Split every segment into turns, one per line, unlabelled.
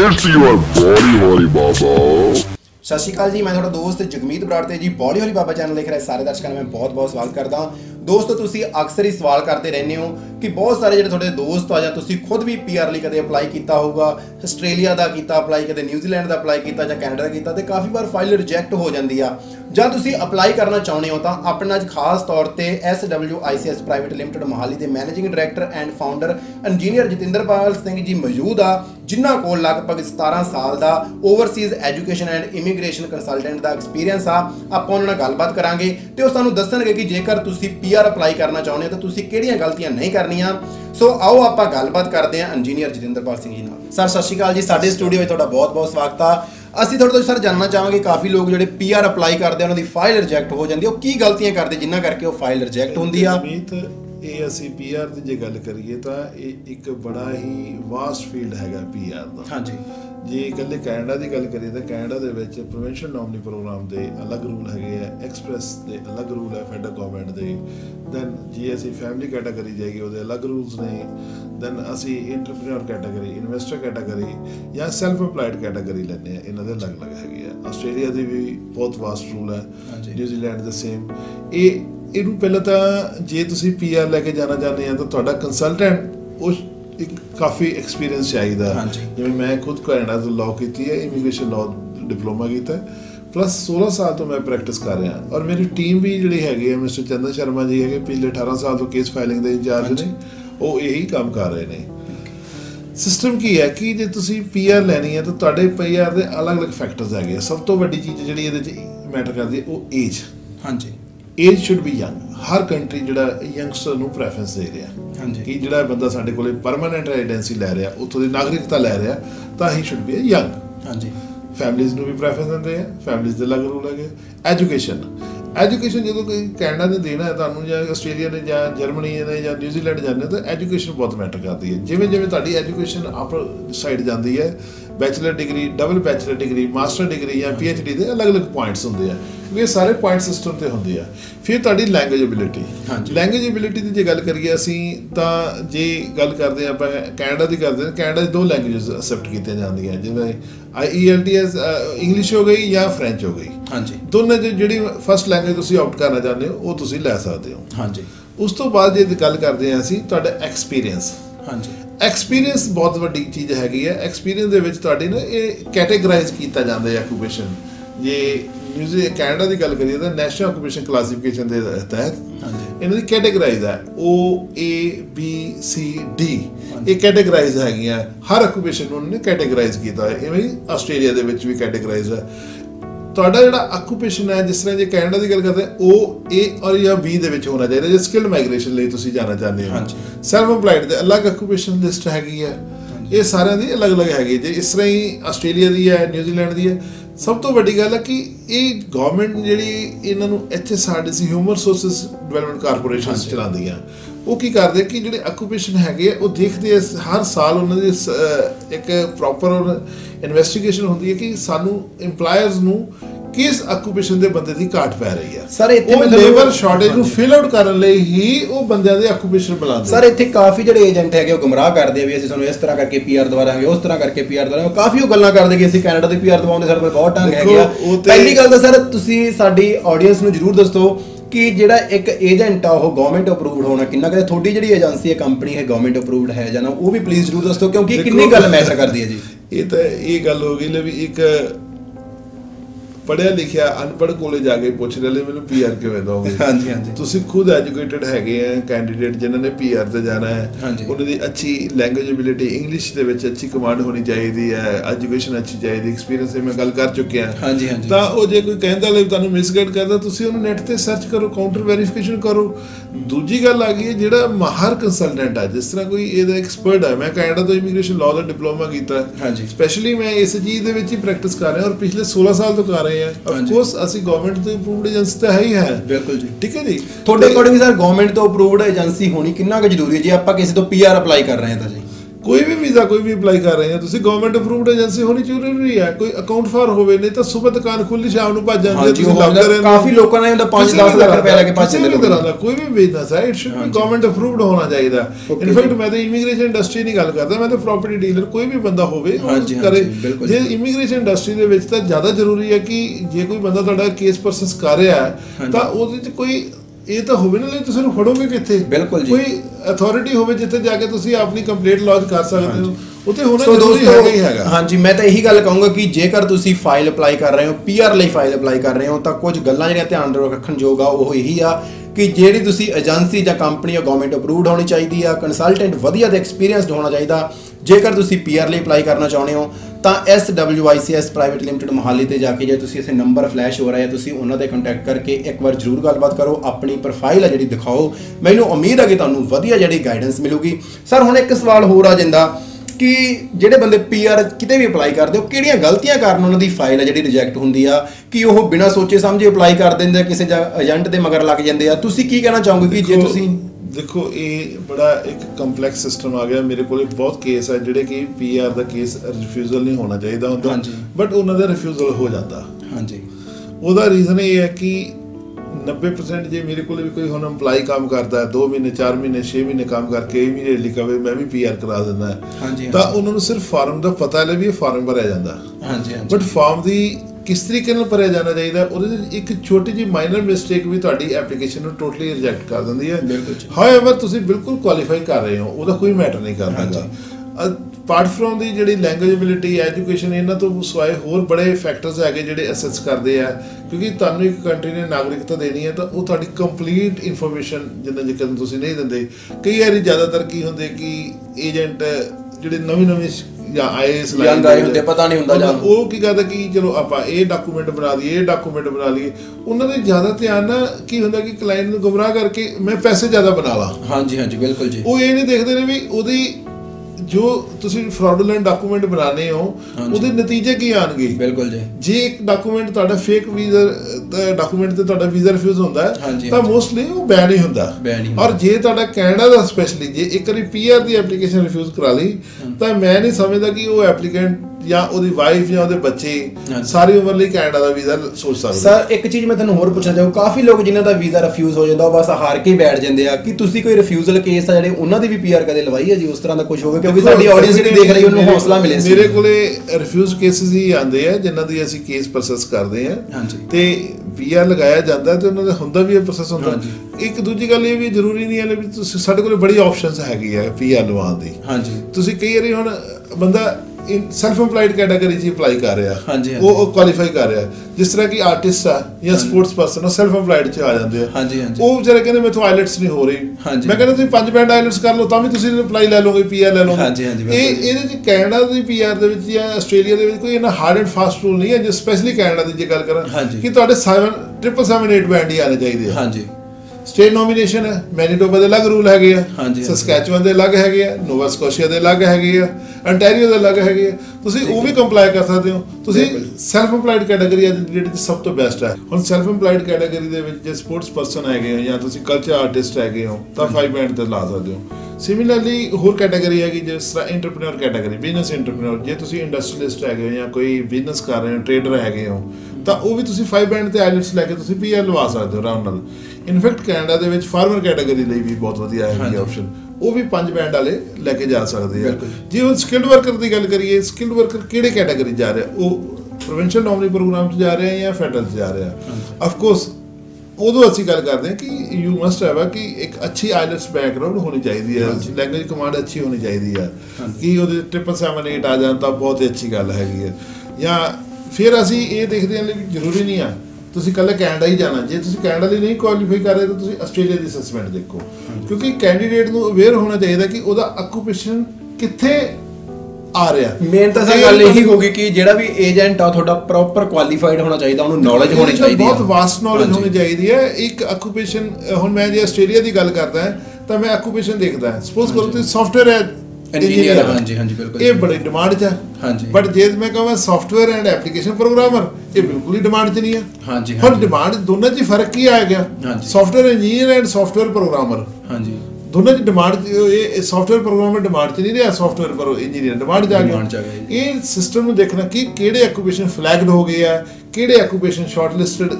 It's your body, holy baba.
ਸਤਿ ਸ਼੍ਰੀ ਅਕਾਲ ਜੀ ਮੈਂ ਤੁਹਾਡਾ ਦੋਸਤ ਜਗਮੀਤ ਬਰਾੜ ਤੇ ਜੀ ਬੋਲੀ ਹੋਲੀ ਬਾਬਾ ਚੈਨਲ ਦੇਖ ਰਹੇ ਸਾਰੇ ਦਰਸ਼ਕਾਂ ਨੂੰ ਮੈਂ ਬਹੁਤ-ਬਹੁਤ ਸਵਾਗਤ ਕਰਦਾ ਦੋਸਤੋ ਤੁਸੀਂ ਅਕਸਰ ਹੀ ਸਵਾਲ ਕਰਦੇ ਰਹਿੰਦੇ ਹੋ ਕਿ ਬਹੁਤ ਸਾਰੇ ਜਿਹੜੇ ਤੁਹਾਡੇ ਦੋਸਤ ਆ ਜਾਂ ਤੁਸੀਂ ਖੁਦ ਵੀ ਪੀਆਰ ਲਈ ਕਦੇ ਅਪਲਾਈ ਕੀਤਾ ਹੋਊਗਾ ਆਸਟ੍ਰੇਲੀਆ ਦਾ ਕੀਤਾ ਅਪਲਾਈ ਕਦੇ ਨਿਊਜ਼ੀਲੈਂਡ ਦਾ ਅਪਲਾਈ ਕੀਤਾ ਜਾਂ ਕੈਨੇਡਾ ਦਾ ਕੀਤਾ ਤੇ ਕਾਫੀ ਵਾਰ ਫਾਈਲ ਰਿਜੈਕਟ ਹੋ ਜਾਂਦੀ ਆ ਜਾਂ ਤੁਸੀਂ ਅਪਲਾਈ ਕਰਨਾ ਚਾਹੁੰਦੇ ਹੋ ਤਾਂ ਆਪਣਾ ਅੱਜ ਖਾਸ ਤੌਰ ਤੇ SWICS ਪ੍ਰਾਈਵੇਟ ਲਿਮਟਿਡ ਮੋਹਾਲੀ ਦੇ managing director and founder engineer Jatinderpal Singh ji ਮੌਜੂਦ ਆ, ਜਿਨ੍ਹਾਂ ਕੋਲ ਲਗਭਗ 17 ਸਾਲ ਦਾ overseas education and immigration consultant the experience ਆ। ਆਪਾਂ ਉਹਨਾਂ ਨਾਲ ਗੱਲਬਾਤ ਕਰਾਂਗੇ ਤੇ ਉਹ ਸਾਨੂੰ ਦੱਸਣਗੇ ਕਿ ਜੇਕਰ ਤੁਸੀਂ ਪੀਆਰ ਅਪਲਾਈ ਕਰਨਾ ਚਾਹੁੰਦੇ ਹੋ ਤਾਂ ਤੁਸੀਂ ਕਿਹੜੀਆਂ ਗਲਤੀਆਂ ਨਹੀਂ ਕਰਨੀਆਂ। ਸੋ ਆਓ ਆਪਾਂ ਗੱਲਬਾਤ ਕਰਦੇ ਹਾਂ ਇੰਜੀਨੀਅਰ ਜਤਿੰਦਰਪਾਲ ਸਿੰਘ ਜੀ ਨਾਲ। ਸਰ, ਸਤਿ ਸ਼੍ਰੀ ਅਕਾਲ ਜੀ। ਸਾਡੇ ਸਟੂਡੀਓ ਵਿੱਚ ਤੁਹਾਡਾ ਬਹੁਤ-ਬਹੁਤ ਸਵਾਗਤ ਆ। ਅਸੀਂ ਤੁਹਾਡੇ ਤੋਂ ਸਰ ਜਾਨਣਾ ਚਾਹਾਂਗੇ ਕਾਫੀ ਲੋਕ ਜਿਹੜੇ ਪੀਆਰ ਅਪਲਾਈ ਕਰਦੇ ਆ ਉਹਨਾਂ ਦੀ ਫਾਈਲ ਰਿਜੈਕਟ ਹੋ ਜਾਂਦੀ ਆ। ਉਹ ਕੀ ਗਲਤੀਆਂ ਕਰਦੇ ਜਿਨ੍ਹਾਂ ਕਰਕੇ ਉਹ ਫਾਈਲ ਰਿਜੈਕਟ ਹੁੰਦੀ ਆ?
ਮੀਤ ਇਹ ਅਸੀਂ ਪੀਆਰ ਦੀ ਜੇ ਗੱਲ ਕਰੀਏ ਤਾਂ ਇਹ ਇੱਕ ਬੜਾ ਹੀ ਵਾਸਟ ਫੀਲਡ ਹੈਗਾ ਪੀਆਰ ਦਾ।
ਹਾਂਜੀ।
ਜੇ ਇਕੱਲੇ ਕੈਨੇਡਾ ਦੀ ਗੱਲ ਕਰੀਏ ਤਾਂ ਕੈਨੇਡਾ ਦੇ ਵਿੱਚ ਪ੍ਰੋਵਿੰਸ਼ੀਅਲ ਨੋਮਨੀ ਪ੍ਰੋਗਰਾਮ ਦੇ ਅਲੱਗ ਰੂਲ ਹੈਗੇ ਆ ਐਕਸਪ੍ਰੈਸ ਦੇ ਅਲੱਗ ਰੂਲ ਹੈ ਫੈਡਰਲ ਗਵਰਨਮੈਂਟ ਦੇ। ਦੈਨ ਜੇ ਅਸੀਂ ਫੈਮਿਲੀ ਕੈਟਾਗਰੀ ਜਾਈਏ ਉਹਦੇ ਅਲੱਗ ਰੂਲਸ ਨੇ। ਦੈਨ ਅਸੀਂ ਇੰਟਰਪ੍ਰੀਨਰ ਕੈਟਾਗਰੀ ਇਨਵੈਸਟਰ ਕੈਟਾਗਰੀ ਜਾਂ ਸੈਲਫ ਐਮਪਲਾਈਡ ਕੈਟਾਗਰੀ ਲੈਂਦੇ ਆ ਇਹਨਾਂ ਦੇ ਅਲੱਗ-ਅਲੱਗ ਹੈਗੇ ਆ। ਆਸਟ੍ਰੇਲੀਆ ਦੀ ਵੀ ਬਹੁਤ ਵਾਸਟ ਰੂਲ ਹੈ। ਨਿਊਜ਼ੀਲੈਂਡ ਦੇ ਸੇਮ ਇਹ ਇਹਨੂੰ ਪਹਿਲਾਂ ਤਾਂ ਜੇ ਤੁਸੀਂ ਪੀਆਰ ਲੈ ਕੇ ਜਾਣਾ ਚਾਹੁੰਦੇ ਆ ਤਾਂ ਤੁਹਾਡਾ ਕੰਸਲਟੈਂਟ ਉਸ ਕਾਫੀ ਐਕਸਪੀਰੀਅੰਸ ਚਾਹੀਦਾ। ਜਿਵੇਂ ਮੈਂ ਖੁਦ ਕੈਨੇਡਾ ਤੋਂ ਲਾਅ ਕੀਤੀ ਹੈ ਇਮੀਗ੍ਰੇਸ਼ਨ ਲਾਅ ਡਿਪਲੋਮਾ ਕੀਤਾ ਹੈ। ਪਲੱਸ 16 ਸਾਲ ਤੋਂ ਮੈਂ ਪ੍ਰੈਕਟਿਸ ਕਰ ਰਿਹਾ। ਔਰ ਮੇਰੀ ਟੀਮ ਵੀ ਜਿਹੜੀ ਹੈਗੀ ਹੈ ਮਿਸਟਰ ਚੰਦਰ ਸ਼ਰਮਾ ਜੀ ਹੈਗੇ ਪਿਛਲੇ 18 ਸਾਲ ਤੋਂ ਕੇਸ ਫਾਈਲਿੰਗ ਦੇ ਇੰਚਾਰਜ ਨੇ। ਉਹ ਇਹੀ ਕੰਮ ਕਰ ਰਹੇ ਨੇ। ਸਿਸਟਮ ਕੀ ਹੈ ਕਿ ਜੇ ਤੁਸੀਂ ਪੀਆਰ ਲੈਣੀ ਹੈ ਤਾਂ ਤੁਹਾਡੇ ਪੀਆਰ ਦੇ ਅਲੱਗ-ਅਲੱਗ ਫੈਕਟਰਸ ਹੈਗੇ। ਸਭ ਤੋਂ ਵੱਡੀ ਚੀਜ਼ ਜਿਹੜੀ ਇਹਦੇ 'ਚ ਮੈਟਰ ਕਰਦੀ ਹੈ ਉਹ ਏਜ
ਹਾਂਜੀ।
ਏਜ ਸ਼ੁੱਡ ਬੀ ਯੰਗ ਹਰ ਕੰਟਰੀ ਜਿਹੜਾ ਯੰਗਸਟਰ ਨੂੰ ਪ੍ਰੈਫਰੈਂਸ ਦੇ ਰਿਹਾ।
ਹਾਂਜੀ।
ਕਿ ਜਿਹੜਾ ਬੰਦਾ ਸਾਡੇ ਕੋਲੇ ਪਰਮਨੈਂਟ ਰੈਜ਼ੀਡੈਂਸੀ ਲੈ ਰਿਹਾ ਉੱਥੋਂ ਦੀ ਨਾਗਰਿਕਤਾ ਲੈ ਰਿਹਾ ਤਾਂ ਹੀ ਸ਼ੁੱਡ ਬੀ ਯੰਗ
ਹਾਂਜੀ।
ਫੈਮਿਲੀਜ਼ ਨੂੰ ਵੀ ਪ੍ਰੈਫਰੈਂਸ ਦਿੰਦੇ ਆ ਫੈਮਿਲੀਜ਼ ਦੇ ਅਲੱਗ ਰੂਲ ਹੈਗੇ। ਐਜੂਕੇਸ਼ਨ ਐਜੂਕੇਸ਼ਨ ਜਦੋਂ ਕੋਈ ਕੈਨੇਡਾ ਨੇ ਦੇਣਾ ਹੈ ਤੁਹਾਨੂੰ ਜਾਂ ਆਸਟ੍ਰੇਲੀਆ ਨੇ ਜਾਂ ਜਰਮਨੀ ਨੇ ਜਾਂ ਨਿਊਜ਼ੀਲੈਂਡ ਜਾਂਦੇ ਤਾਂ ਐਜੂਕੇਸ਼ਨ ਬਹੁਤ ਮੈਟਰ ਕਰਦੀ ਹੈ। ਜਿਵੇਂ ਜਿਵੇਂ ਤੁਹਾਡੀ ਐਜੂਕੇਸ਼ਨ ਅਪਰ ਸਾਈਡ ਜਾਂਦੀ ਹੈ bachelor degree double bachelor degree master degree ਜਾਂ ਪੀਐਚਡੀ ਦੇ ਅਲੱਗ-ਅਲੱਗ ਪੁਆਇੰਟਸ ਹੁੰਦੇ ਆ। ਕਿਉਂਕਿ ਇਹ ਸਾਰੇ ਪੁਆਇੰਟ ਸਿਸਟਮ ਤੇ ਹੁੰਦੇ ਆ। ਫਿਰ ਤੁਹਾਡੀ ਲੈਂਗੁਏਜ ਐਬਿਲਿਟੀ
ਹਾਂਜੀ।
ਲੈਂਗੁਏਜ ਐਬਿਲਿਟੀ ਦੀ ਜੇ ਗੱਲ ਕਰੀਏ ਅਸੀਂ ਤਾਂ ਜੇ ਗੱਲ ਕਰਦੇ ਆਪਾਂ ਕੈਨੇਡਾ ਦੀ ਕਰਦੇ ਹਾਂ ਕੈਨੇਡਾ 'ਚ ਦੋ ਲੈਂਗੁਏਜਸ ਅਸੈਪਟ ਕੀਤੀਆਂ ਜਾਂਦੀਆਂ ਜਿਵੇਂ ਆਈਐਲਟੀਐਸ ਇੰਗਲਿਸ਼ ਹੋ ਗਈ ਜਾਂ ਫ੍ਰੈਂਚ ਹੋ ਗਈ?
ਹਾਂਜੀ।
ਦੋਨਾਂ 'ਚ ਜਿਹੜੀ ਫਸਟ ਲੈਂਗੁਏਜ ਤੁਸੀਂ ਆਪਟ ਕਰਨਾ ਚਾਹੁੰਦੇ ਹੋ ਉਹ ਤੁਸੀਂ ਲੈ ਸਕਦੇ ਹੋ।
ਹਾਂਜੀ।
ਉਸ ਤੋਂ ਬਾਅਦ ਜੇ ਗੱਲ ਕਰਦੇ ਹਾਂ ਅਸੀਂ ਤੁਹਾਡਾ ਐਕਸਪੀਰੀਅੰਸ
ਹਾਂਜੀ।
ਐਕਸਪੀਰੀਅੰਸ ਬਹੁਤ ਵੱਡੀ ਚੀਜ਼ ਹੈਗੀ ਹੈ। ਐਕਸਪੀਰੀਅੰਸ ਦੇ ਵਿੱਚ ਤੁਹਾਡੀ ਨਾ ਇਹ ਕੈਟੇਗਰਾਈਜ਼ ਕੀਤਾ ਜਾਂਦਾ ਹੈ ਆਕੂਪੇਸ਼ਨ ਜੇ ਨਿਊਜ਼ੀ ਕੈਨੇਡਾ ਦੀ ਗੱਲ ਕਰੀਏ ਤਾਂ ਨੈਸ਼ਨਲ ਆਕੂਪੇਸ਼ਨ ਕਲਾਸੀਫਿਕੇਸ਼ਨ ਦੇ ਤਹਿਤ
ਹਾਂਜੀ।
ਇਹਨਾਂ ਦੀ ਕੈਟੇਗਰਾਈਜ਼ ਹੈ O A B C D ਇਹ ਕੈਟੇਗਰਾਈਜ਼ ਹੈਗੀਆਂ। ਹਰ ਆਕੂਪੇਸ਼ਨ ਨੂੰ ਉਹਨੇ ਕੈਟੇਗਰਾਈਜ਼ ਕੀਤਾ ਹੈ ਇਵੇਂ ਹੀ ਆਸਟ੍ਰੇਲੀਆ ਦੇ ਵਿੱਚ ਵੀ ਕੈਟੇਗਰਾਈਜ਼ ਹੈ। ਤੁਹਾਡਾ ਜਿਹੜਾ ਆਕੂਪੇਸ਼ਨ ਹੈ ਜਿਸ ਤਰ੍ਹਾਂ ਜੇ ਕੈਨੇਡਾ ਦੀ ਗੱਲ ਕਰਦੇ ਉਹ A ਔਰ ਜਾਂ B ਦੇ ਵਿੱਚ ਹੋਣਾ ਚਾਹੀਦਾ ਜੇ ਸਕਿੱਲ ਮਾਈਗ੍ਰੇਸ਼ਨ ਲਈ ਤੁਸੀਂ ਜਾਣਾ ਚਾਹੁੰਦੇ ਹੋ। ਸੈਲਫ ਐਮਪਲਾਈਡ ਦੇ ਅਲੱਗ ਆਕੂਪੇਸ਼ਨ ਲਿਸਟ ਹੈਗੀ ਹੈ। ਇਹ ਸਾਰਿਆਂ ਦੀ ਅਲੱਗ-ਅਲੱਗ ਹੈਗੀ ਜੇ ਇਸ ਤਰ੍ਹਾਂ ਹੀ ਆਸਟ੍ਰੇਲੀਆ ਦੀ ਹੈ ਨਿਊਜ਼ੀਲੈਂਡ ਦੀ ਹੈ ਸਭ ਤੋਂ ਵੱਡੀ ਗੱਲ ਹੈ ਕਿ ਇਹ ਗਵਰਨਮੈਂਟ ਜਿਹੜੀ ਇਹਨਾਂ ਨੂੰ HSRDC human resources development corporations ਚਲਾਉਂਦੀਆਂ। ਉਹ ਕੀ ਕਰਦੇ ਕਿ ਜਿਹੜੇ ਆਕੂਪੇਸ਼ਨ ਹੈਗੇ ਆ ਉਹ ਦੇਖਦੇ ਆ ਹਰ ਸਾਲ ਉਹਨਾਂ ਦੀ ਸ- ਇੱਕ ਪ੍ਰੋਪਰ ਇਨਵੈਸਟੀਗੇਸ਼ਨ ਹੁੰਦੀ ਹੈ ਕਿ ਸਾਨੂੰ ਏਮਪਲਾਇਰਸ ਨੂੰ ਕਿਸ ਆਕੂਪੇਸ਼ਨ ਦੇ ਬੰਦੇ ਦੀ ਘਾਟ ਪੈ ਰਹੀ ਹੈ?
Sir, ਇੱਥੇ
ਉਹ ਲੇਬਰ ਸ਼ਾਰਟੇਜ ਨੂੰ। ਫਿਲ ਆਊਟ ਕਰਨ ਲਈ ਹੀ ਉਹ ਬੰਦਿਆਂ ਦੇ ਆਕੂਪੇਸ਼ਨ ਬੁਲਾਉਂਦੇ
ਸਰ ਇੱਥੇ ਕਾਫੀ ਜਿਹੜੇ ਏਜੰਟ ਹੈਗੇ ਉਹ ਗੁੰਮਰਾਹ ਕਰਦੇ ਆ ਵੀ ਅਸੀਂ ਤੁਹਾਨੂੰ ਇਸ ਤਰ੍ਹਾਂ ਕਰਕੇ ਪੀਆਰ ਦਵਾਰਾਂਗੇ ਉਸ ਤਰ੍ਹਾਂ ਕਰਕੇ ਪੀਆਰ ਦਵਾਰਾਂਗੇ ਕਾਫੀ ਉਹ ਗੱਲਾਂ ਕਰਦੇ ਕਿ ਅਸੀਂ ਕੈਨੇਡਾ ਦੀ ਪੀਆਰ ਦਵਾਉਂਦੇ ਸਾਡੇ ਕੋਲ ਬਹੁਤ
ਦੇਖੋ,
ਹੈਗੇ ਆ। ਪਹਿਲੀ ਗੱਲ ਤਾਂ ਸਰ ਤੁਸੀਂ ਸਾਡੀ ਆਡੀਅנס ਨੂੰ ਜਰੂਰ ਦੱਸੋ ਕਿ ਜਿਹੜਾ ਇੱਕ ਏਜੰਟ ਆ ਉਹ ਗਵਰਨਮੈਂਟ ਅਪਰੂਵਡ ਹੋਣਾ ਕਿੰਨਾ ਕਿ ਤੁਹਾਡੀ ਜਿਹੜੀ ਏਜੰਸੀ ਹੈ ਕੰਪਨੀ ਹੈ ਗਵਰਨਮੈਂਟ ਅਪਰੂਵਡ ਹੈ ਜਾਂ ਨਾ ਉਹ ਵੀ ਪਲੀਜ਼ ਜਰੂਰ ਦੱਸੋ ਕਿਉਂਕਿ ਕਿੰਨੀ ਗੱਲ ਮੈਟਰ ਕਰਦੀ ਹੈ ਜੀ।
ਇਹ ਤਾਂ ਇਹ ਗੱਲ ਹੋ ਗਈ ਲੈ ਵੀ ਇੱਕ ਪੜਿਆ ਲਿਖਿਆ ਅਨਪੜ੍ਹ ਕੋਲੇ ਜਾ ਕੇ ਪੁੱਛ ਲੈ ਮੈਨੂੰ ਪੀਆਰ ਕਿਵੇਂ ਦੋਗੇ
ਹਾਂਜੀ ਹਾਂਜੀ।
ਤੁਸੀਂ ਖੁਦ ਐਜੂਕੇਟਿਡ ਹੈਗੇ ਆ ਕੈਂਡੀਡੇਟ ਜਿਨ੍ਹਾਂ ਨੇ ਪੀਆਰ ਤੇ ਜਾਣਾ ਹੈ। ਉਹਨਾਂ ਦੀ ਅੱਛੀ ਲੈਂਗੁਏਜ ਐਬਿਲਿਟੀ ਇੰਗਲਿਸ਼ ਦੇ ਵਿੱਚ ਅੱਛੀ ਕਮਾਂਡ ਹੋਣੀ ਚਾਹੀਦੀ ਹੈ ਐਜੂਕੇਸ਼ਨ ਅੱਛੀ ਚਾਹੀਦੀ ਐਕਸਪੀਰੀਅੰਸ ਮੈਂ ਗੱਲ ਕਰ ਚੁੱਕਿਆ।
ਹਾਂਜੀ, ਹਾਂਜੀ।
ਤਾਂ ਉਹ ਜੇ ਕੋਈ ਕਹਿੰਦਾ ਲੈ ਤੁਹਾਨੂੰ ਮਿਸਗਾਈਡ ਕਰਦਾ ਤੁਸੀਂ ਉਹਨੂੰ ਨੈਟ ਤੇ ਸਰਚ ਕਰੋ ਕਾਊਂਟਰ ਵੈਰੀਫਿਕੇਸ਼ਨ ਕਰੋ। ਦੂਜੀ ਗੱਲ ਆ ਗਈ ਹੈ ਜਿਹੜਾ ਮਾਹਰ ਕੰਸਲਟੈਂਟ ਹੈ ਜਿਸ ਤਰ੍ਹਾਂ ਕੋਈ ਇਹਦਾ ਐਕਸਪਰਟ ਹੈ ਮੈਂ ਕੈਨੇਡਾ ਤੋਂ ਇਮੀਗ੍ਰੇਸ਼ਨ ਲਾਅ ਦਾ ਡਿਪਲੋਮਾ ਕੀਤਾ। ਹੈ
ਹਾਂਜੀ।
ਸਪੈਸ਼ਲੀ ਮੈਂ ਇਸ ਚੀਜ਼ ਦੇ ਵਿੱਚ ਹੀ ਪ੍ਰੈਕਟਿਸ ਕਰ ਰਿਹਾ ਔਰ ਪਿਛਲੇ 16 ਸਾਲ ਤੋਂ ਕਰ ਰਹੇ ਹਾਂ। ਆਫ। ਕੋਰਸ ਅਸੀਂ ਗਵਰਨਮੈਂਟ ਤੋਂ ਅਪਰੂਵਡ ਏਜੰਸੀ ਤਾਂ ਹੈ ਹੀ ਹੈ।
ਬਿਲਕੁਲ ਜੀ।
ਠੀਕ ਹੈ ਜੀ?
ਤੁਹਾਡੇ ਅਕੋਰਡਿੰਗ ਸਰ ਗਵਰਨਮੈਂਟ ਤੋਂ ਅਪਰੂਵਡ ਏਜੰਸੀ ਹੋਣੀ ਕਿੰਨਾ ਕੁ ਜ਼ਰੂਰੀ ਹੈ? ਜੇ ਆਪਾਂ ਕਿਸੇ ਤੋਂ ਪੀਆਰ ਅਪਲਾਈ ਕਰ ਰਹੇ ਹਾਂ ਤਾਂ ਜੀ।
ਕੋਈ ਵੀ ਵੀਜ਼ਾ ਕੋਈ ਵੀ ਅਪਲਾਈ ਕਰ ਰਹੇ ਹੋ ਤੁਸੀਂ ਗਵਰਨਮੈਂਟ ਅਪਰੂਵਡ ਏਜੰਸੀ ਹੋਣੀ ਜ਼ਰੂਰੀ ਹੈ। ਕੋਈ ਅਕਾਊਂਟ ਫਾਰ ਹੋਵੇ ਨਹੀਂ ਤਾਂ ਸਵੇਰ ਦੁਕਾਨ ਖੁੱਲੀ ਸ਼ਾਮ ਨੂੰ ਭੱਜ ਜਾਂਦੇ ਤੁਸੀਂ
ਉਹ
ਲੱਭਦੇ ਰਹਿੰਦੇ ਹੋ।
ਕਾਫੀ ਲੋਕਾਂ ਨੇ ਹੁੰਦਾ ਪੰਜ
ਕਿਸੇ
ਦਸ
ਵੀ
ਲੱਖ
ਤਰ੍ਹਾਂ
ਰੁਪਏ ਲੈ ਕੇ ਭੱਜ ਜਾਂਦੇ
ਦਾ ਕੋਈ ਵੀ ਬਿਜ਼ਨਸ ਹੈ it should be government approved ਹੋਣਾ ਚਾਹੀਦਾ। In fact. ਮੈਂ ਤਾਂ ਇਮੀਗ੍ਰੇਸ਼ਨ ਇੰਡਸਟਰੀ ਦੀ ਗੱਲ ਕਰਦਾ ਮੈਂ ਤਾਂ ਪ੍ਰਾਪਰਟੀ ਡੀਲਰ ਕੋਈ ਵੀ ਬੰਦਾ ਹੋਵੇ ਉਹ ਕਰੇ। ਜੇ। ਇਮੀਗ੍ਰੇਸ਼ਨ ਇੰਡਸਟਰੀ ਦੇ ਵਿੱਚ ਤਾਂ ਜ਼ਿਆਦਾ ਜ਼ਰੂਰੀ ਹੈ ਕਿ ਜੇ ਕੋਈ ਬੰਦਾ ਤੁਹਾਡਾ ਕੇਸ ਪ੍ਰੋਸੈਸ ਕਰ ਰਿਹਾ ਹੈ ਤਾਂ ਉਹਦੇ 'ਚ ਕੋਈ ਇਹ ਤਾਂ ਹੋਵੇ ਨਾ ਲਈ ਤੁਸੀਂ ਉਹਨੂੰ ਫੜੋਗੇ ਕਿੱਥੇ?
ਬਿਲਕੁਲ ਜੀ।
ਕੋਈ ਅਥਾਰਟੀ ਹੋਵੇ ਜਿੱਥੇ ਜਾ ਕੇ ਤੁਸੀਂ ਆਪਣੀ ਕੰਪਲੇਂਟ ਲੌਂਚ ਕਰ ਸਕਦੇ ਹੋ। ਉੱਥੇ ਹੋਣਾ ਜ਼ਰੂਰੀ ਹੈਗਾ ਹੀ ਹੈਗਾ।
ਹਾਂਜੀ ਮੈਂ ਤਾਂ ਇਹੀ ਗੱਲ ਕਹੂੰਗਾ ਕਿ ਜੇਕਰ ਤੁਸੀਂ ਫਾਈਲ ਅਪਲਾਈ ਕਰ ਰਹੇ ਹੋ ਪੀਆਰ ਲਈ ਫਾਈਲ ਅਪਲਾਈ ਕਰ ਰਹੇ ਹੋ ਤਾਂ ਕੁਝ ਗੱਲਾਂ ਜਿਹੜੀਆਂ ਧਿਆਨ ਰੱਖਣ ਯੋਗ ਆ ਉਹ ਇਹੀ ਆ ਕਿ ਜਿਹੜੀ ਤੁਸੀਂ ਏਜੰਸੀ ਜਾਂ ਕੰਪਨੀ ਆ ਗਵਰਨਮੈਂਟ ਅਪਰੂਵਡ ਹੋਣੀ ਚਾਹੀਦੀ ਆ ਕੰਸਲਟੈਂਟ ਵਧੀਆ ਤੇ ਐਕਸਪੀਰੀਅੰਸਡ ਹੋਣਾ ਚਾਹੀਦਾ। ਜੇਕਰ ਤੁਸੀਂ ਪੀਆਰ ਲਈ ਅਪਲਾਈ ਕਰਨਾ ਚਾਹੁੰਦੇ ਹੋ ਤਾਂ SWICS ਪ੍ਰਾਈਵੇਟ ਲਿਮਟਿਡ ਮੋਹਾਲੀ ਤੇ ਜਾ ਕੇ ਜੇ ਤੁਸੀਂ ਇਸੇ ਨੰਬਰ ਫਲੈਸ਼ ਹੋ ਰਿਹਾ ਹੈ ਤੁਸੀਂ ਉਹਨਾਂ ਤੇ ਕੰਟੈਕਟ ਕਰਕੇ ਇੱਕ ਵਾਰ ਜ਼ਰੂਰ ਗੱਲਬਾਤ ਕਰੋ ਆਪਣੀ ਪ੍ਰੋਫਾਈਲ ਆ ਜਿਹੜੀ ਦਿਖਾਓ। ਮੈਨੂੰ ਉਮੀਦ ਹੈ ਕਿ ਤੁਹਾਨੂੰ ਵਧੀਆ ਜਿਹੜੀ ਗਾਈਡੈਂਸ ਮਿਲੂਗੀ। ਸਰ ਹੁਣ ਇੱਕ ਸਵਾਲ ਹੋਰ ਆ ਜਾਂਦਾ ਕਿ ਜਿਹੜੇ ਬੰਦੇ ਪੀਆਰ ਕਿਤੇ ਵੀ ਅਪਲਾਈ ਕਰਦੇ ਹੋ ਕਿਹੜੀਆਂ ਗਲਤੀਆਂ ਕਾਰਨ ਉਹਨਾਂ ਦੀ ਫਾਈਲ ਹੈ ਜਿਹੜੀ ਰਿਜੈਕਟ ਹੁੰਦੀ ਆ? ਕਿ ਉਹ ਬਿਨਾਂ ਸੋਚੇ ਸਮਝੇ ਅਪਲਾਈ ਕਰ ਦਿੰਦੇ ਆ ਕਿਸੇ ਏਜੰਟ ਦੇ ਮਗਰ ਲੱਗ ਜਾਂਦੇ ਆ? ਤੁਸੀਂ ਕੀ ਕਹਿਣਾ ਚਾਹੋਗੇ ਕਿ ਜੇ ਤੁਸੀਂ
ਦੇਖੋ ਇਹ ਬੜਾ ਇੱਕ ਕੰਪਲੈਕਸ ਸਿਸਟਮ ਆ ਗਿਆ। ਮੇਰੇ ਕੋਲੇ ਬਹੁਤ ਕੇਸ ਹੈ ਜਿਹੜੇ ਕਿ ਪੀਆਰ ਦਾ ਕੇਸ ਰਿਫਿਊਜ਼ਲ ਨਹੀਂ ਹੋਣਾ ਚਾਹੀਦਾ ਹੁੰਦਾ। ਬਟ ਉਹਨਾਂ ਦਾ ਰਿਫਿਊਜ਼ਲ ਹੋ ਜਾਂਦਾ।
ਹਾਂਜੀ।
ਉਹਦਾ ਰੀਜ਼ਨ ਇਹ ਹੈ ਕਿ 90% ਜੇ ਮੇਰੇ ਕੋਲੇ ਵੀ ਕੋਈ ਹੁਣ EMPLOYE ਕੰਮ ਕਰਦਾ ਹੈ 2 ਮਹੀਨੇ 4 ਮਹੀਨੇ 6 ਮਹੀਨੇ ਕੰਮ ਕਰਕੇ ਇਮੀਡੀਏਟਲੀ ਕਵੇ ਮੈਂ ਵੀ ਪੀਆਰ ਕਰਾ ਦਿੰਦਾ। ਤਾਂ। ਉਹਨਾਂ ਨੂੰ ਸਿਰਫ ਫਾਰਮ ਦਾ ਪਤਾ ਲੈ ਵੀ ਇਹ ਫਾਰਮ ਭਰਿਆ ਜਾਂਦਾ।
ਹਾਂਜੀ ਹਾਂਜੀ।
ਬਟ ਫਾਰਮ ਦੀ ਕਿਸ ਤਰੀਕੇ ਨਾਲ ਭਰਿਆ ਜਾਣਾ ਚਾਹੀਦਾ ਉਹਦੇ ਵਿੱਚ ਇੱਕ ਛੋਟੀ ਜਿਹੀ ਮਾਈਨਰ ਮਿਸਟੇਕ ਵੀ ਤੁਹਾਡੀ ਐਪਲੀਕੇਸ਼ਨ ਨੂੰ ਟੋਟਲੀ ਰਿਜੈਕਟ ਕਰ ਦਿੰਦੀ ਹੈ।
ਜੀ।
ਹਾਊਐਵਰ ਤੁਸੀਂ ਬਿਲਕੁਲ ਕੁਆਲੀਫਾਈ ਕਰ ਰਹੇ ਹੋ ਉਹਦਾ ਕੋਈ ਮੈਟਰ ਨਹੀਂ ਕਰਦਾਗਾ ਅਪਾਰਟ ਫਰੋਮ ਦੀ ਜਿਹੜੀ ਲੈਂਗੁਏਜ ਐਬਿਲਿਟੀ ਐਜੂਕੇਸ਼ਨ ਇਹਨਾਂ ਤੋਂ ਸਿਵਾਏ ਹੋਰ ਬੜੇ ਫੈਕਟਰਸ ਹੈਗੇ ਜਿਹੜੇ ਅਸੈਸ ਕਰਦੇ ਆ। ਕਿਉਂਕਿ ਤੁਹਾਨੂੰ ਇੱਕ ਕੰਟਰੀ ਨੇ ਨਾਗਰਿਕਤਾ ਦੇਣੀ ਹੈ ਤਾਂ ਉਹ ਤੁਹਾਡੀ ਕੰਪਲੀਟ ਇਨਫੋਰਮੇਸ਼ਨ ਜਿੰਨਾ ਜਿਕਰ ਤੁਸੀਂ ਨਹੀਂ ਦਿੰਦੇ। ਕਈ ਵਾਰੀ ਜ਼ਿਆਦਾਤਰ ਕੀ ਹੁੰਦੇ ਕਿ ਏਜੰਟ ਜਿਹੜੇ ਨਵੀਂ ਨਵੀਂ ਜਾਂ ਆਈਐਸ
Young ਆਏ ਹੁੰਦੇ, ਪਤਾ ਨਹੀਂ ਹੁੰਦਾ ਜਾਂ-
ਉਹ ਕੀ ਕਰਦਾ ਕਿ ਚਲੋ ਆਪਾਂ ਇਹ ਡਾਕੂਮੈਂਟ ਬਣਾ ਲਈਏ ਇਹ ਡਾਕੂਮੈਂਟ ਬਣਾ ਲਈਏ। ਉਹਨਾਂ ਦੇ ਜ਼ਿਆਦਾ ਧਿਆਨ ਨਾ ਕੀ ਹੁੰਦਾ ਕਿ ਕਲਾਇੰਟ ਨੂੰ ਗੁੰਮਰਾਹ ਕਰਕੇ ਮੈਂ ਪੈਸੇ ਜ਼ਿਆਦਾ ਬਣਾ ਲਾਂ।
ਹਾਂਜੀ ਹਾਂਜੀ ਬਿਲਕੁਲ ਜੀ।
ਉਹ ਇਹ ਨਹੀਂ ਦੇਖਦੇ ਨੇ ਵੀ ਉਹਦੀ ਜੋ ਤੁਸੀਂ ਫਰਾਡੂਲੈਂਟ ਡਾਕੂਮੈਂਟ ਬਣਾਣੇ ਹੋ। ਉਹਦੇ ਨਤੀਜੇ ਕੀ ਆਣਗੇ
ਬਿਲਕੁਲ ਜੀ।
ਜੇ ਇੱਕ ਡਾਕੂਮੈਂਟ ਤੁਹਾਡਾ ਫੇਕ ਵੀਜ਼ਾ ਡਾਕੂਮੈਂਟ ਤੇ ਤੁਹਾਡਾ ਵੀਜ਼ਾ ਰਿਫਿਊਜ਼ ਹੁੰਦਾ ਹੈ ਤਾਂ। ਮੋਸਟਲੀ ਉਹ ਬੈਨ ਹੀ ਹੁੰਦਾ। ਔਰ ਜੇ ਤੁਹਾਡਾ ਕੈਨੇਡਾ ਦਾ ਸਪੈਸ਼ਲੀ ਜੇ ਇੱਕ ਵਾਰੀ ਪੀਆਰ ਦੀ ਐਪਲੀਕੇਸ਼ਨ ਰਿਫਿਊਜ਼ ਕਰਾ ਲਈ ਤਾਂ ਮੈਂ ਨਹੀਂ ਸਮਝਦਾ ਕਿ ਉਹ ਐਪਲੀਕੈਂਟ ਜਾਂ ਉਹਦੀ ਵਾਈਫ ਜਾਂ ਉਹਦੇ ਬੱਚੇ। ਸਾਰੀ ਉਮਰ ਲਈ ਕੈਨੇਡਾ ਦਾ ਵੀਜ਼ਾ ਸੋਚ ਸਕਦੇ
ਸਰ ਇੱਕ ਚੀਜ਼ ਮੈਂ ਤੁਹਾਨੂੰ ਹੋਰ ਪੁੱਛਣਾ ਚਾਹੂੰ। ਕਾਫੀ ਲੋਕ ਜਿਨ੍ਹਾਂ ਦਾ ਵੀਜ਼ਾ ਰਿਫਿਊਜ਼ ਹੋ ਜਾਂਦਾ ਉਹ ਬਸ ਹਾਰ ਕੇ ਬੈਠ ਜਾਂਦੇ ਆ। ਕਿ ਤੁਸੀਂ ਕੋਈ ਰਿਫਿਊਜ਼ਲ ਕੇਸ ਆ ਜਿਹੜੇ ਉਹਨਾਂ ਦੀ ਵੀ ਪੀਆਰ ਕਦੇ ਲਵਾਈ ਹੈ ਜੀ? ਉਸ ਤਰ੍ਹਾਂ ਦਾ ਕੁਝ ਹੋਵੇ ਕਿਉਂਕਿ ਸਾਡੀ ਆਡੀਅנס ਜਿਹੜੀ ਦੇਖ ਰਹੀ ਉਹਨੂੰ ਹੌਸਲਾ ਮਿਲੇ ਸੀ।
ਮੇਰੇ ਕੋਲੇ ਰਿਫਿਊਜ਼ ਕੇਸਿਸ ਹੀ ਆਉਂਦੇ ਆ ਜਿਨ੍ਹਾਂ ਦੀ ਅਸੀਂ ਕੇਸ ਪ੍ਰੋਸੈਸ ਕਰਦੇ ਆ।
ਹਾਂਜੀ।
ਤੇ ਵੀਆਰ ਲਗਾਇਆ ਜਾਂਦਾ ਤੇ ਉਹਨਾਂ ਦਾ ਹੁੰਦਾ ਵੀ ਇਹ ਪ੍ਰੋਸੈਸ ਹੁੰਦਾ। ਇੱਕ ਦੂਜੀ ਗੱਲ ਇਹ ਵੀ ਜ਼ਰੂਰੀ ਨਹੀਂ ਹੈ ਵੀ ਤੁਸੀਂ ਸਾਡੇ ਕੋਲੇ ਬੜੀ ਆਪਸ਼ਨਸ ਹੈਗੀ ਆ ਪੀਆਰ ਲਵਾਉਣ ਦੀ।
ਹਾਂਜੀ।
ਤੁਸੀਂ ਕਈ ਵਾਰੀ ਹੁਣ ਬੰਦਾ ਸੈਲਫ ਏਮਪਲਾਈਡ ਕੈਟਾਗਰੀ 'ਚ ਅਪਲਾਈ ਕਰ ਰਿਹਾ
ਹਾਂਜੀ।
ਉਹ ਉਹ ਕੁਆਲੀਫਾਈ ਕਰ ਰਿਹਾ ਜਿਸ ਤਰ੍ਹਾਂ ਕਿ ਆਰਟਿਸਟ ਆ ਜਾਂ ਸਪੋਰਟਸ ਪਰਸਨ ਉਹ ਸੈਲਫ ਏਮਪਲਾਈਡ 'ਚ ਆ ਜਾਂਦੇ ਆ
ਹਾਂਜੀ, ਹਾਂਜੀ।
ਉਹ ਵਿਚਾਰੇ ਕਹਿੰਦੇ ਮੈਥੋਂ ਆਈਲੈਟਸ ਨਹੀਂ ਹੋ ਰਹੀ। ਮੈਂ ਕਹਿੰਦਾ ਤੁਸੀਂ ਪੰਜ ਬੈਂਡ ਆਈਲੈਟਸ ਕਰ ਲਓ ਤਾਂ ਵੀ ਤੁਸੀਂ ਅਪਲਾਈ ਲੈ ਲਓਗੇ ਪੀਆਰ ਲੈ ਲਓਗੇ
ਹਾਂਜੀ, ਹਾਂਜੀ,
ਇਹ। ਇਹਦੇ 'ਚ ਕੈਨੇਡਾ ਦੀ ਪੀਆਰ ਦੇ ਵਿੱਚ ਜਾਂ ਆਸਟ੍ਰੇਲੀਆ ਦੇ ਵਿੱਚ ਕੋਈ ਇਹਨਾਂ ਹਾਰਡ ਐਂਡ ਫਾਸਟ ਰੂਲ ਨਹੀਂ ਹੈ ਜੇ ਸਪੈਸ਼ਲੀ ਕੈਨੇਡਾ ਦੀ ਜੇ ਗੱਲ ਕਰਾਂ। ਕਿ ਤੁਹਾਡੇ 7 778 ਬੈਂਡ ਹੀ ਆਣੇ ਚਾਹੀਦੇ ਆ
ਹਾਂਜੀ
ਸਟੇਟ ਨੋਮੀਨੇਸ਼ਨ ਹੈ ਮੈਨੀਟੋਬਾ ਦੇ ਅਲੱਗ ਰੂਲ ਹੈਗੇ ਆ। ਸਸਕੈਚੁਅਨ ਦੇ ਅਲੱਗ ਹੈਗੇ ਆ ਨੋਵਾ ਸਕੋਸ਼ੀਆ ਦੇ ਅਲੱਗ ਹੈਗੇ ਆ ਅੰਟੈਰੀਓ ਦੇ ਅਲੱਗ ਹੈਗੇ ਆ। ਤੁਸੀਂ ਉਹ ਵੀ ਕੰਪਲਾਈ ਕਰ ਸਕਦੇ ਹੋ। ਤੁਸੀਂ ਸੈਲਫ ਏਮਪਲਾਈਡ ਕੈਟਾਗਰੀ ਆ ਜਿਹੜੀ ਸਭ ਤੋਂ ਬੈਸਟ ਹੈ। ਹੁਣ ਸੈਲਫ ਏਮਪਲਾਈਡ ਕੈਟਾਗਰੀ ਦੇ ਵਿੱਚ ਜੇ ਸਪੋਰਟਸ ਪਰਸਨ ਹੈਗੇ ਹੋ ਜਾਂ ਤੁਸੀਂ ਕਲਚਰ ਆਰਟਿਸਟ ਹੈਗੇ ਹੋ ਤਾਂ 5 ਬੈਂਡ ਤੇ ਲਾ ਸਕਦੇ ਹੋ। ਸਿਮਿਲਰਲੀ ਹੋਰ ਕੈਟਾਗਰੀ ਹੈਗੀ ਜਿਸ ਤਰ੍ਹਾਂ ਐਂਟਰਪ੍ਰੀਨਿਓਰ ਕੈਟਾਗਰੀ ਬਿਜ਼ਨਸ ਐਂਟਰਪ੍ਰੀਨਿਓਰ ਜੇ ਤੁਸੀਂ ਇੰਡਸਟਰੀਅਲਿਸਟ ਹੈਗੇ ਹੋ ਜਾਂ ਕੋਈ ਬਿਜ਼ਨਸ ਕਰ ਰਹੇ ਹੋ ਟ੍ਰੇਡਰ ਹੈਗੇ ਹੋ ਤਾਂ ਉਹ ਵੀ ਤੁਸੀਂ 5 ਬੈਂਡ ਤੇ ਆਈਲੈਟਸ ਲੈ ਕੇ ਤੁਸੀਂ ਪੀਆਰ ਲਵਾ ਸਕਦੇ ਹੋ ਆਰਾਮ ਨਾਲ। ਇਨਫੈਕਟ ਕੈਨੇਡਾ ਦੇ ਵਿੱਚ ਫਾਰਮਰ ਕੈਟਾਗਰੀ ਲਈ ਵੀ ਬਹੁਤ ਵਧੀਆ ਹੈਗੀ
ਹਾਂਜੀ।
ਆਪਸ਼ਨ ਉਹ ਵੀ 5 ਬੈਂਡ ਵਾਲੇ ਲੈ ਕੇ ਜਾ ਸਕਦੇ ਆ। ਜੇ ਹੁਣ ਸਕਿਲਡ ਵਰਕਰ ਦੀ ਗੱਲ ਕਰੀਏ ਸਕਿਲਡ ਵਰਕਰ ਕਿਹੜੇ ਕੈਟਾਗਰੀ ਜਾ ਰਿਹਾ? ਉਹ ਪ੍ਰੋਵਿੰਸ਼ੀਅਲ ਨੋਮਨੀ ਪ੍ਰੋਗਰਾਮ 'ਚ ਜਾ ਰਿਹਾ ਜਾਂ ਫੈਡਰਲ 'ਚ ਜਾ ਰਿਹਾ? ਆਫ ਕੋਰਸ ਉਦੋਂ ਅਸੀਂ ਗੱਲ ਕਰਦੇ ਹਾਂ ਕਿ ਯੂ ਮਸਟ ਹੈਵ ਕਿ ਇੱਕ ਅੱਛੀ ਆਈਲੈਟਸ ਬੈਕਗ੍ਰਾਉਂਡ ਹੋਣੀ ਚਾਹੀਦੀ ਹੈ ਲੈਂਗੁਏਜ ਕਮਾਂਡ ਅੱਛੀ ਹੋਣੀ ਚਾਹੀਦੀ ਹੈ ਕਿ ਉਹਦੇ 778 ਆ ਜਾਣ ਤਾਂ ਬਹੁਤ ਹੀ ਅੱਛੀ ਗੱਲ ਹੈਗੀ ਹੈ ਜਾਂ ਫਿਰ ਅਸੀਂ ਇਹ ਦੇਖਦੇ ਹਾਂ ਕਿ ਜ਼ਰੂਰੀ ਨਹੀਂ ਆ। ਤੁਸੀਂ ਕੱਲੇ ਕੈਨੇਡਾ ਹੀ ਜਾਣਾ। ਜੇ ਤੁਸੀਂ ਕੈਨੇਡਾ ਲਈ ਨਹੀਂ ਕੁਆਲੀਫਾਈ ਕਰ ਰਹੇ ਤਾਂ ਤੁਸੀਂ ਆਸਟ੍ਰੇਲੀਆ ਦੀ ਅਸੈਸਮੈਂਟ ਦੇਖੋ। ਕਿਉਂਕਿ ਕੈਂਡੀਡੇਟ ਨੂੰ ਅਵੇਅਰ ਹੋਣਾ ਚਾਹੀਦਾ ਕਿ ਉਹਦਾ ਆਕੂਪੇਸ਼ਨ ਕਿੱਥੇ ਆ ਰਿਹਾ।
ਮੇਨ ਤਾਂ ਸਰ ਗੱਲ ਇਹੀ ਹੋਗੀ ਕਿ ਜਿਹੜਾ ਵੀ ਏਜੰਟ ਆ ਤੁਹਾਡਾ ਪ੍ਰੋਪਰ ਕੁਆਲੀਫਾਈਡ ਹੋਣਾ ਚਾਹੀਦਾ ਉਹਨੂੰ ਨੌਲੇਜ ਹੋਣੀ ਚਾਹੀਦੀ
ਬਹੁਤ ਵਾਸਟ ਨੌਲੇਜ। ਹੋਣੀ ਚਾਹੀਦੀ ਹੈ। ਇੱਕ ਆਕੂਪੇਸ਼ਨ ਹੁਣ ਮੈਂ ਜੇ ਆਸਟ੍ਰੇਲੀਆ ਦੀ ਗੱਲ ਕਰਦਾ ਹਾਂ ਤਾਂ ਮੈਂ ਆਕੂਪੇਸ਼ਨ ਦੇਖਦਾ। ਹਾਂ ਸਪੋਜ਼ ਕਰੋ ਤੁਸੀਂ ਸੌਫਟਵੇਅਰ
Engineer, ਹਾਂਜੀ, ਹਾਂਜੀ, ਬਿਲਕੁਲ।
ਇਹ ਬੜੀ ਡਿਮਾਂਡ 'ਚ ਹੈ।
ਹਾਂਜੀ।
ਬਟ ਜੇ ਮੈਂ ਕਹਾਂ ਸੌਫਟਵੇਅਰ ਐਂਡ ਐਪਲੀਕੇਸ਼ਨ ਪ੍ਰੋਗਰਾਮਰ ਇਹ ਬਿਲਕੁਲ ਹੀ ਡਿਮਾਂਡ 'ਚ ਨਹੀਂ ਹੈ।
ਹਾਂਜੀ,
ਹੁਣ। ਡਿਮਾਂਡ ਦੋਨਾਂ 'ਚ ਹੀ ਫ਼ਰਕ ਕੀ ਆ ਗਿਆ?
ਹਾਂਜੀ।
Software engineer and software programmer
ਹਾਂਜੀ।
ਦੋਨਾਂ ਦੀ ਡਿਮਾਂਡ ਇਹ ਸੌਫਟਵੇਅਰ ਪ੍ਰੋਗਰਾਮਰ ਡਿਮਾਂਡ 'ਚ ਨਹੀਂ ਰਿਹਾ ਸੌਫਟਵੇਅਰ ਪਰ ਇੰਜੀਨੀਅਰ ਡਿਮਾਂਡ ਆ
ਆ ਗਿਆ
ਇਹ ਸਿਸਟਮ ਨੂੰ ਦੇਖਣਾ ਕਿ ਕਿਹੜੇ ਐਕੂਪੇਸ਼ਨ ਫਲੈਗਡ ਹੋ ਗਏ ਆ ਕਿਹੜੇ occupation shortlisted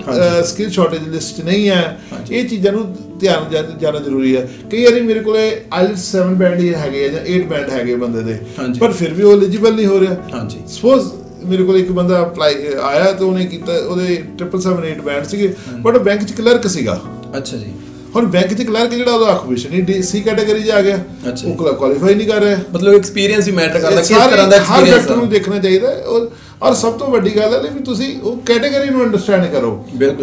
skill shortage list ਨਹੀਂ ਹੈ। ਇਹ ਚੀਜ਼ਾਂ ਨੂੰ ਧਿਆਨ ਜਾਣਾ ਜ਼ਰੂਰੀ ਹੈ ਕਈ ਵਾਰੀ ਮੇਰੇ ਕੋਲੇ ਆਈਲਟਸ 7 ਬੈਂਡ ਹੀ ਹੈਗੇ ਆ ਜਾਂ 8 ਬੈਂਡ ਹੈਗੇ ਬੰਦੇ ਦੇ। ਪਰ ਫਿਰ ਵੀ ਉਹ ਐਲੀਜੀਬਲ ਨਹੀਂ ਹੋ ਰਿਹਾ।
ਹਾਂਜੀ।
ਸਪੋਜ਼ ਮੇਰੇ ਕੋਲ ਇੱਕ ਬੰਦਾ ਅਪਲਾਈ ਆਇਆ ਤੇ ਉਹਨੇ ਕੀਤਾ ਉਹਦੇ 778 ਬੈਂਡ ਸੀਗੇ ਬਟ ਬੈਂਕ 'ਚ ਕਲਰਕ ਸੀਗਾ।
ਅੱਛਾ ਜੀ।
ਹੁਣ ਬੈਂਕ 'ਚ ਕਲਰਕ ਜਿਹੜਾ ਉਹਦਾ ਆਕੂਪੇਸ਼ਨ ਹੀ ਸੀ ਕੈਟਾਗਰੀ 'ਚ ਆ ਗਿਆ। ਉਹ ਕੁਆਲੀਫਾਈ ਨਹੀਂ ਕਰ ਰਿਹਾ।
ਮਤਲਬ ਐਕਸਪੀਰੀਅੰਸ ਵੀ ਮੈਟਰ ਕਰਦਾ ਕਿਸ ਤਰ੍ਹਾਂ ਦਾ
ਹਰ
ਐਕਸਪੀਰੀਅੰਸ
ਫੈਕਟਰ ਨੂੰ ਦੇਖਣਾ ਚਾਹੀਦਾ ਹੈ। ਔਰ ਔਰ ਸਭ ਤੋਂ ਵੱਡੀ ਗੱਲ ਹੈ ਵੀ ਤੁਸੀਂ ਉਹ ਕੈਟਾਗਰੀ ਨੂੰ ਅੰਡਰਸਟੈਂਡ ਕਰੋ।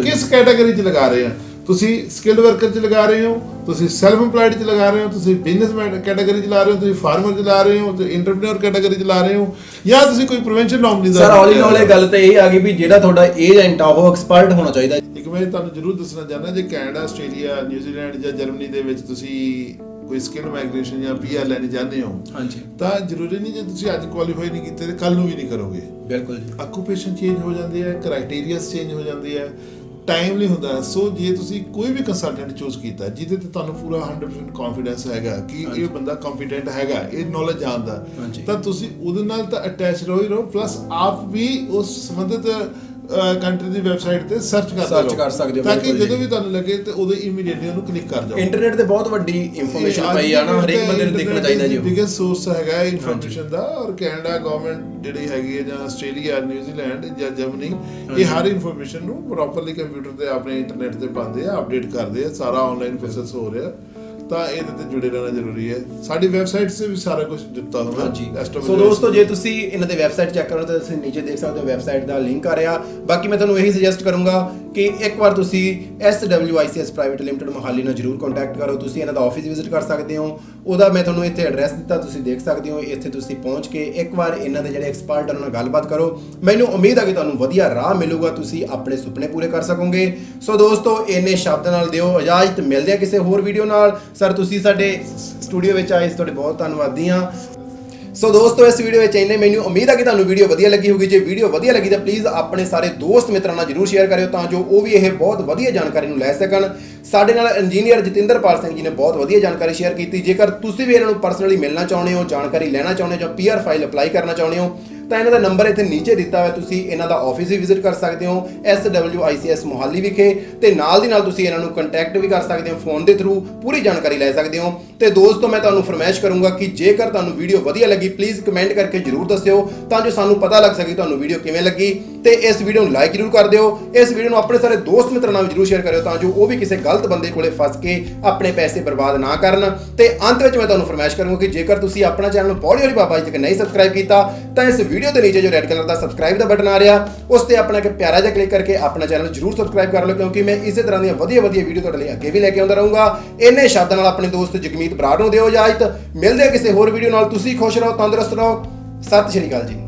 ਕਿਸ ਕੈਟਾਗਰੀ 'ਚ ਲਗਾ ਰਹੇ ਆ? ਤੁਸੀਂ ਸਕਿਲਡ ਵਰਕਰ 'ਚ ਲਗਾ ਰਹੇ ਹੋ ਤੁਸੀਂ ਸੈਲਫ ਏਮਪਲੋਇਡ 'ਚ ਲਗਾ ਰਹੇ ਹੋ ਤੁਸੀਂ ਬਿਜ਼ਨਸਮੈਨ ਕੈਟਾਗਰੀ 'ਚ ਲਾ ਰਹੇ ਹੋ ਤੁਸੀਂ ਫਾਰਮਰ 'ਚ ਲਾ ਰਹੇ ਹੋ ਤੁਸੀਂ ਇੰਟਰਪ੍ਰੀਨਰ ਕੈਟਾਗਰੀ 'ਚ ਲਾ ਰਹੇ ਹੋ ਜਾਂ ਤੁਸੀਂ ਕੋਈ ਪ੍ਰੀਵੈਂਸ਼ਨ ਨੋਮਨੀ ਦਾ
ਸਰ ਆਲ ਇਨ ਆਲ ਇਹ ਗੱਲ ਤੇ ਇਹ ਆ ਗਈ ਵੀ ਜਿਹੜਾ ਤੁਹਾਡਾ ਏਜੰਟ ਆ ਉਹ ਐਕਸਪਰਟ ਹੋਣਾ ਚਾਹੀਦਾ
ਇੱਕ ਮੈਂ ਤੁਹਾਨੂੰ ਜ਼ਰੂਰ ਦੱਸਣਾ ਚਾਹੁੰਦਾ ਜੇ ਕੈਨੇਡਾ ਆਸਟ੍ਰੇਲੀਆ ਨਿਊਜ਼ੀਲੈਂਡ ਜਾਂ ਜਰਮਨੀ ਦੇ ਵਿੱਚ ਤੁਸੀਂ ਕੋਈ ਸਕਿਲ ਮਾਈਗ੍ਰੇਸ਼ਨ ਜਾਂ ਪੀਆਰ ਲੈਣੇ ਚਾਹੁੰਦੇ ਹੋ
ਹਾਂਜੀ।
ਤਾਂ ਜ਼ਰੂਰੀ ਨਹੀਂ ਜੇ ਤੁਸੀਂ ਅੱਜ ਕੁਆਲੀਫਾਈ ਨਹੀਂ ਕੀਤੇ ਤੇ ਕੱਲ ਨੂੰ ਵੀ ਨਹੀਂ ਕਰੋਗੇ।
ਬਿਲਕੁਲ ਜੀ।
ਆਕੂਪੇਸ਼ਨ ਚੇਂਜ ਹੋ ਜਾਂਦੀ ਹੈ ਕ੍ਰਾਈਟੇਰੀਆਸ ਚੇਂਜ ਹੋ ਜਾਂਦੇ ਹੈ ਟਾਈਮ ਨਹੀਂ ਹੁੰਦਾ ਸੋ ਜੇ ਤੁਸੀਂ ਕੋਈ ਵੀ ਕੰਸਲਟੈਂਟ ਚੂਜ਼ ਕੀਤਾ ਜਿਹਦੇ ਤੇ ਤੁਹਾਨੂੰ ਪੂਰਾ 100% ਕੌਨਫੀਡੈਂਸ ਹੈਗਾ ਕਿ ਇਹ ਬੰਦਾ ਕੰਪੀਟੈਂਟ ਹੈਗਾ ਇਹ ਨੌਲੇਜ ਜਾਣਦਾ। ਤਾਂ ਤੁਸੀਂ ਉਹਦੇ ਨਾਲ ਤਾਂ ਅਟੈਚ ਰਹੋ ਹੀ ਰਹੋ। ਪਲੱਸ ਆਪ ਵੀ ਉਸ ਸੰਬੰਧਿਤ ਕੰਟਰੀ ਦੀ ਵੈਬਸਾਈਟ ਤੇ ਸਰਚ
Search
ਰਹੋ
ਕਰ ਸਕਦੇ ਹੋ,
ਤਾਂ ਕਿ ਜਦੋਂ। ਵੀ ਤੁਹਾਨੂੰ ਲੱਗੇ ਤੇ ਉਹਦੇ ਇਮੀਡੀਏਟਲੀ ਉਹਨੂੰ ਕਲਿੱਕ ਕਰ ਜਾਓ।
ਇੰਟਰਨੈਟ ਤੇ ਬਹੁਤ ਵੱਡੀ ਇਨਫੋਰਮੇਸ਼ਨ ਪਈ ਆ ਨਾ ਹਰੇਕ ਬੰਦੇ ਨੂੰ ਦੇਖਣਾ ਚਾਹੀਦਾ ਜੀ।
ਬਿਗੇਸਟ ਸੋਰਸ ਹੈਗਾ ਇਨਫੋਰਮੇਸ਼ਨ ਦਾ ਔਰ ਕੈਨੇਡਾ ਗਵਰਨਮੈਂਟ ਜਿਹੜੀ ਹੈਗੀ ਹੈ ਜਾਂ ਆਸਟ੍ਰੇਲੀਆ ਨਿਊਜ਼ੀਲੈਂਡ ਜਾਂ ਜਰਮਨੀ ਇਹ ਹਰ ਇਨਫੋਰਮੇਸ਼ਨ ਨੂੰ ਪ੍ਰੋਪਰਲੀ ਕੰਪਿਊਟਰ ਤੇ ਆਪਣੇ ਇੰਟਰਨੈਟ ਤੇ ਪਾਉਂਦੇ ਆ ਅਪਡੇਟ ਕਰਦੇ ਆ ਸਾਰਾ ਆਨਲਾਈਨ ਪ੍ਰੋਸੈਸ ਹੋ ਰਿਹਾ। ਤਾਂ ਇਹਦੇ ਤੇ ਜੁੜੇ ਰਹਿਣਾ ਜ਼ਰੂਰੀ ਹੈ। ਸਾਡੀ ਵੈਬਸਾਈਟ 'ਤੇ ਵੀ ਸਾਰਾ ਕੁਝ ਦਿੱਤਾ ਹੋਇਆ SWS
ਸੋ ਦੋਸਤੋ ਜੇ ਤੁਸੀਂ ਇਹਨਾਂ ਦੇ ਵੈਬਸਾਈਟ ਚੈੱਕ ਕਰੋ ਤਾਂ ਤੁਸੀਂ ਨੀਚੇ ਦੇਖ ਸਕਦੇ ਹੋ ਵੈਬਸਾਈਟ ਦਾ ਲਿੰਕ ਆ ਰਿਹਾ। ਬਾਕੀ ਮੈਂ ਤੁਹਾਨੂੰ ਇਹੀ ਸੁਜੈਸਟ ਕਰੂੰਗਾ ਕਿ ਇੱਕ ਵਾਰ ਤੁਸੀਂ SWICS ਪ੍ਰਾਈਵੇਟ ਲਿਮਟਿਡ ਮੋਹਾਲੀ ਨਾਲ ਜਰੂਰ ਕੰਟੈਕਟ ਕਰੋ। ਤੁਸੀਂ ਇਹਨਾਂ ਦਾ ਆਫਿਸ ਵਿਜ਼ਿਟ ਕਰ ਸਕਦੇ ਹੋ। ਉਹਦਾ ਮੈਂ ਤੁਹਾਨੂੰ ਇੱਥੇ ਐਡਰੈਸ ਦਿੱਤਾ ਤੁਸੀਂ ਦੇਖ ਸਕਦੇ ਹੋ। ਇੱਥੇ ਤੁਸੀਂ ਪਹੁੰਚ ਕੇ ਇੱਕ ਵਾਰ ਇਹਨਾਂ ਦੇ ਜਿਹੜੇ ਐਕਸਪਰਟ ਉਹਨਾਂ ਨਾਲ ਗੱਲਬਾਤ ਕਰੋ। ਮੈਨੂੰ ਉਮੀਦ ਹੈ ਕਿ ਤੁਹਾਨੂੰ ਵਧੀਆ ਰਾਹ ਮਿਲੂਗਾ। ਤੁਸੀਂ ਆਪਣੇ ਸੁਪਨੇ ਪੂਰੇ ਕਰ ਸਕੋਗੇ। ਸੋ ਦੋਸਤੋ ਇੰਨੇ ਸ਼ਬਦ ਨਾਲ ਦਿਓ। ਇਜਾਜ਼ਤ ਮਿਲਦੇ ਆ ਕਿਸੇ ਹੋਰ ਵੀਡੀਓ ਨਾਲ। ਸਰ, ਤੁਸੀਂ ਸਾਡੇ ਸਟੂਡੀਓ ਵਿੱਚ ਆਏ ਇਸ ਤੁਹਾਡੇ ਬਹੁਤ ਧੰਨਵਾਦੀ ਹਾਂ। ਸੋ ਦੋਸਤੋ, ਇਸ ਵੀਡੀਓ ਵਿੱਚ ਇੰਨੇ ਮੈਨੂੰ ਉਮੀਦ ਹੈ ਕਿ ਤੁਹਾਨੂੰ ਵੀਡੀਓ ਵਧੀਆ ਲੱਗੀ ਹੋਗੀ ਜੇ ਵੀਡੀਓ ਵਧੀਆ ਲੱਗੀ ਤਾਂ ਪਲੀਜ਼ ਆਪਣੇ ਸਾਰੇ ਦੋਸਤ ਮਿੱਤਰਾਂ ਨਾਲ ਜਰੂਰ ਸ਼ੇਅਰ ਕਰਿਓ ਤਾਂ ਜੋ ਉਹ ਵੀ ਇਹ ਬਹੁਤ ਵਧੀਆ ਜਾਣਕਾਰੀ ਨੂੰ ਲੈ ਸਕਣ। ਸਾਡੇ ਨਾਲ ਇੰਜੀਨੀਅਰ ਜਤਿੰਦਰਪਾਲ ਸਿੰਘ ਜੀ ਨੇ ਬਹੁਤ ਵਧੀਆ ਜਾਣਕਾਰੀ ਸ਼ੇਅਰ ਕੀਤੀ। ਜੇਕਰ ਤੁਸੀਂ ਵੀ ਇਹਨਾਂ ਨੂੰ ਪਰਸਨਲੀ ਮਿਲਣਾ ਚਾਹੁੰਦੇ ਹੋ, ਜਾਣਕਾਰੀ ਲੈਣਾ ਚਾਹੁੰਦੇ ਹੋ ਜਾਂ ਪੀਆਰ ਫਾਈਲ ਅਪਲਾਈ ਕਰਨਾ ਚਾਹੁੰਦੇ ਹੋ ਤਾਂ ਇਹਨਾਂ ਦਾ ਨੰਬਰ ਇੱਥੇ ਨੀਚੇ ਦਿੱਤਾ ਹੋਇਆ, ਤੁਸੀਂ ਇਹਨਾਂ ਦਾ ਆਫਿਸ ਵੀ ਵਿਜ਼ਿਟ ਕਰ ਸਕਦੇ ਹੋ SWICS ਮੋਹਾਲੀ ਵਿਖੇ, ਤੇ ਨਾਲ ਦੀ ਨਾਲ ਤੁਸੀਂ ਇਹਨਾਂ ਨੂੰ ਕੰਟੈਕਟ ਵੀ ਕਰ ਸਕਦੇ ਹੋ ਫੋਨ ਦੇ ਥਰੂ ਪੂਰੀ ਜਾਣਕਾਰੀ ਲੈ ਸਕਦੇ ਹੋ। ਤੇ ਦੋਸਤੋ, ਮੈਂ ਤੁਹਾਨੂੰ ਫਰਮਾਇਸ਼ ਕਰੂੰਗਾ ਕਿ ਜੇਕਰ ਤੁਹਾਨੂੰ ਵੀਡੀਓ ਵਧੀਆ ਲੱਗੀ ਪਲੀਜ਼ ਕਮੈਂਟ ਕਰਕੇ ਜਰੂਰ ਦੱਸਿਓ, ਤਾਂ ਜੋ ਸਾਨੂੰ ਪਤਾ ਲੱਗ ਸਕੇ ਤੁਹਾਨੂੰ ਵੀਡੀਓ ਕਿਵੇਂ ਲੱਗੀ। ਤੇ ਇਸ ਵੀਡੀਓ ਨੂੰ ਲਾਈਕ ਜਰੂਰ ਕਰ ਦਿਓ। ਇਸ ਵੀਡੀਓ ਨੂੰ ਆਪਣੇ ਸਾਰੇ ਦੋਸਤ ਮਿੱਤਰਾਂ ਨਾਲ ਜਰੂਰ ਸ਼ੇਅਰ ਕਰਿਓ ਤਾਂ ਜੋ ਉਹ ਵੀ ਕਿਸੇ ਗਲਤ ਬੰਦੇ ਕੋਲੇ ਫਸ ਕੇ ਆਪਣੇ ਪੈਸੇ ਬਰਬਾਦ ਨਾ ਕਰਨ। ਤੇ ਅੰਤ ਵਿੱਚ ਮੈਂ ਤੁਹਾਨੂੰ ਫਰਮਾਇਸ਼ ਕਰੂੰਗਾ ਕਿ ਜੇਕਰ ਤੁਸੀਂ ਆਪਣਾ ਚੈਨਲ ਪੌੜੀ ਵਾਲੀ ਬਾਬਾ ਜੀ ਤੱਕ ਨਹੀਂ ਸਬਸਕ੍ਰਾਈਬ ਕੀਤਾ, ਤਾਂ ਇਸ ਵੀਡੀਓ ਦੇ ਨੀਚੇ ਜੋ ਰੈੱਡ ਕਲਰ ਦਾ ਸਬਸਕ੍ਰਾਈਬ ਦਾ ਬਟਨ ਆ ਰਿਹਾ, ਉਸ ਤੇ ਆਪਣਾ ਇੱਕ ਪਿਆਰਾ ਜਿਹਾ ਕਲਿੱਕ ਕਰਕੇ ਆਪਣਾ ਚੈਨਲ ਜਰੂਰ ਸਬਸਕ੍ਰਾਈਬ ਕਰ ਲਓ, ਕਿਉਂਕਿ ਮੈਂ ਇਸੇ ਤਰ੍ਹਾਂ ਦੀਆਂ ਵਧੀਆ ਵਧੀਆ ਵੀਡੀਓ ਤੁਹਾਡੇ ਲਈ ਅੱਗੇ ਵੀ ਲੈ ਕੇ ਆਉਂਦਾ ਰਹੂੰਗਾ। ਇੰਨੇ ਸ਼ਬਦਾਂ ਨਾਲ ਆਪਣੇ ਦੋਸਤ ਜਗਮੀਤ ਬਰਾੜ ਨੂੰ ਦਿਓ ਇਜਾਜ਼ਤ। ਮਿਲਦੇ ਹਾਂ ਕਿਸੇ ਹੋਰ ਵੀਡੀਓ ਨਾਲ। ਤੁਸੀਂ ਖੁਸ਼ ਰਹੋ, ਤੰਦਰੁਸਤ ਰਹੋ। ਸਤਿ ਸ਼੍ਰੀ ਅਕਾਲ ਜੀ।